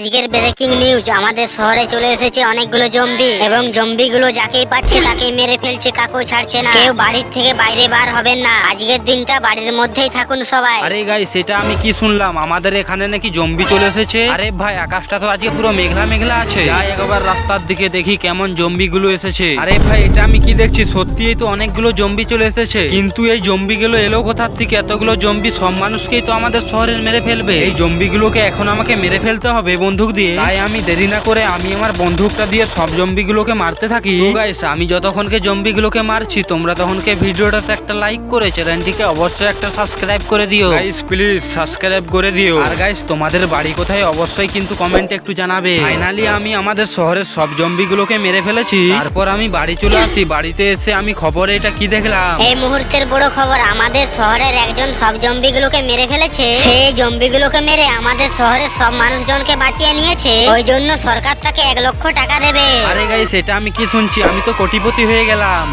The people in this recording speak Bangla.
আজকের ব্রেকিং নিউজ আমাদের শহরে চলে এসেছে অনেকগুলো জম্বি এবং জম্বি গুলো যাকেই পাচ্ছে তাকেই মেরে ফেলছে, কাকু ছাড়ছে না। কেউ বাড়ির থেকে বাইরে বার হবেন না। আজকের দিনটা বাড়ির মধ্যেই থাকুন সবাই। আরে গাই সেটা আমি কি শুনলাম? আমাদের এখানে নাকি জম্বি চলে এসেছে? আরে ভাই, আকাশটা তো আজকে পুরো মেঘলা মেঘলা আছে। যাই, একবার রাস্তার দিকে দেখি কেমন জম্বি গুলো এসেছে। আরে ভাই, এটা আমি কি দেখছি? সত্যিই তো অনেকগুলো জম্বি চলে এসেছে। কিন্তু এই জম্বি গুলো এলো কোথার থেকে? এতগুলো জম্বি সব মানুষকেই তো আমাদের শহরের মেরে ফেলবে। এই জম্বি গুলোকে এখন আমাকে মেরে ফেলতে হবে বন্দুক দিয়ে। তাই আমি দেরি না করে আমি আমার বন্দুকটা দিয়ে সব জম্বি গুলোকে মারতে থাকি। গাইস আমি যতক্ষণকে জম্বি গুলোকে মারছি তোমরা তখনকে ভিডিওটাতে একটা লাইক করে চ্যানেলটিকে অবশ্যই একটা সাবস্ক্রাইব করে দিও। গাইস প্লিজ সাবস্ক্রাইব করে দিও। আর গাইস তোমাদের বাড়ি কোথায় অবশ্যই কিন্তু কমেন্টে একটু জানাবে। ফাইনালি আমি আমাদের শহরের সব জম্বি গুলোকে মেরে ফেলেছি। তারপর আমি বাড়ি চলে আসি। বাড়িতে এসে আমি খবরে এটা কি দেখলাম? এই মুহূর্তের বড় খবর আমাদের শহরের একজন সব জম্বিগুলোকে মেরে ফেলেছে। সেই জম্বিগুলোকে মেরে আমাদের শহরের সব মানুষজনকে বাঁচিয়ে নিয়েছে। ওই জন্য সরকার তাকে এক লক্ষ টাকা দেবে। আরে গাইস, এটা আমি কি শুনছি? আমি তো কোটিপতি হয়ে গেলাম।